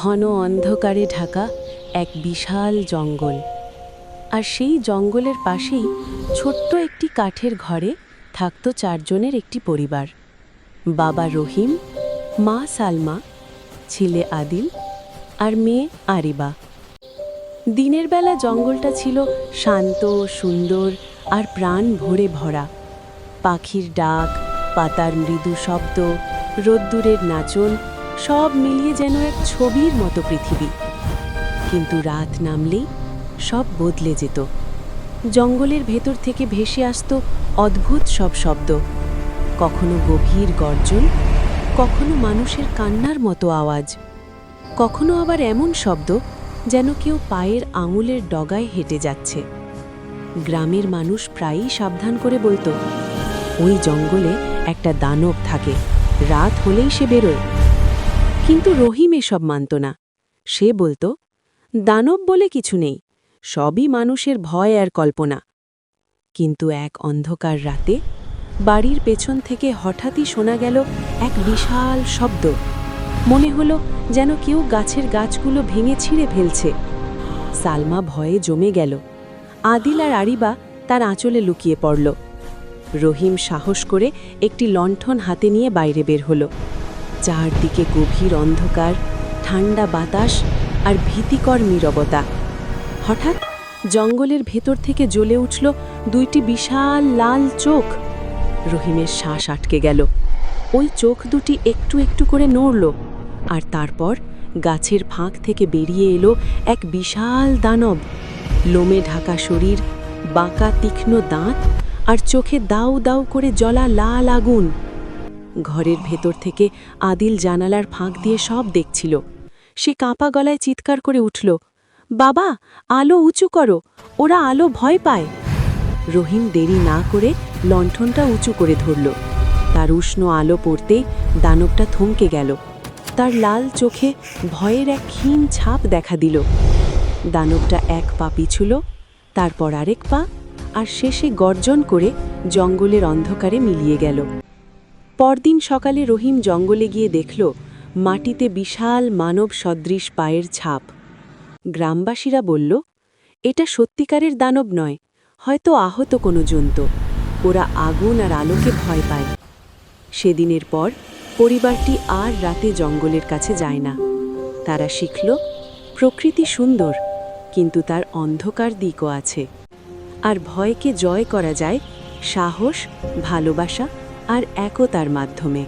ঘন অন্ধকারে ঢাকা এক বিশাল জঙ্গল। আর সেই জঙ্গলের পাশেই ছোট্ট একটি কাঠের ঘরে থাকত চারজনের একটি পরিবার। বাবা রহিম, মা সালমা, ছেলে আদিল আর মেয়ে আরিবা। দিনের বেলা জঙ্গলটা ছিল শান্ত, সুন্দর আর প্রাণ ভরে ভরা। পাখির ডাক, পাতার মৃদু শব্দ, রোদ্দুরের নাচন সব মিলিয়ে যেন এক ছবির মতো পৃথিবী। কিন্তু রাত নামলেই সব বদলে যেত। জঙ্গলের ভেতর থেকে ভেসে আসত অদ্ভুত সব শব্দ। কখনো গভীর গর্জন, কখনো মানুষের কান্নার মতো আওয়াজ। কখনো আবার এমন শব্দ যেন কেউ পায়ের আঙুলের ডগায় হেঁটে যাচ্ছে। গ্রামের মানুষ প্রায়ই সাবধান করে বলতো, ওই জঙ্গলে একটা দানব থাকে। রাত হলেই সে বেরোয়। কিন্তু রহিম এসব মানত না। সে বলতো, দানব বলে কিছু নেই, সবই মানুষের ভয় আর কল্পনা। কিন্তু এক অন্ধকার রাতে বাড়ির পেছন থেকে হঠাৎই শোনা গেল এক বিশাল শব্দ। মনে হলো যেন কেউ গাছের গাছগুলো ভেঙে ছিঁড়ে ফেলছে। সালমা ভয়ে জমে গেল। আদিল আর আরিবা তার আঁচলে লুকিয়ে পড়ল। রহিম সাহস করে একটি লণ্ঠন হাতে নিয়ে বাইরে বের হলো। চারদিকে গভীর অন্ধকার, ঠান্ডা বাতাস আর ভীতিকর নীরবতা। হঠাৎ জঙ্গলের ভেতর থেকে জ্বলে উঠল দুইটি বিশাল লাল চোখ। রহিমের শ্বাস আটকে গেল। ওই চোখ দুটি একটু একটু করে নড়ল আর তারপর গাছের ফাঁক থেকে বেরিয়ে এলো এক বিশাল দানব। লোমে ঢাকা শরীর, বাঁকা তীক্ষ্ণ দাঁত আর চোখে দাউ দাউ করে জ্বলা লাল আগুন। ঘরের ভেতর থেকে আদিল জানালার ফাঁক দিয়ে সব দেখছিল। সে কাঁপা গলায় চিৎকার করে উঠল, বাবা, আলো উঁচু করো, ওরা আলো ভয় পায়। রহিম দেরি না করে লণ্ঠনটা উঁচু করে ধরল। তার উষ্ণ আলো পড়তেই দানবটা থমকে গেল। তার লাল চোখে ভয়ের এক ক্ষীণ ছাপ দেখা দিল। দানবটা এক পা পিছুল, তারপর আরেক পা, আর শেষে গর্জন করে জঙ্গলের অন্ধকারে মিলিয়ে গেল। পরদিন সকালে রহিম জঙ্গলে গিয়ে দেখল, মাটিতে বিশাল মানব সদৃশ পায়ের ছাপ। গ্রামবাসীরা বলল, এটা সত্যিকারের দানব নয়, হয়তো আহত কোনো জন্তু। ওরা আগুন আর আলোকে ভয় পায়। সেদিনের পর পরিবারটি আর রাতে জঙ্গলের কাছে যায় না। তারা শিখল, প্রকৃতি সুন্দর, কিন্তু তার অন্ধকার দিকও আছে। আর ভয়কে জয় করা যায় সাহস, ভালোবাসা আর একতার মাধ্যমে।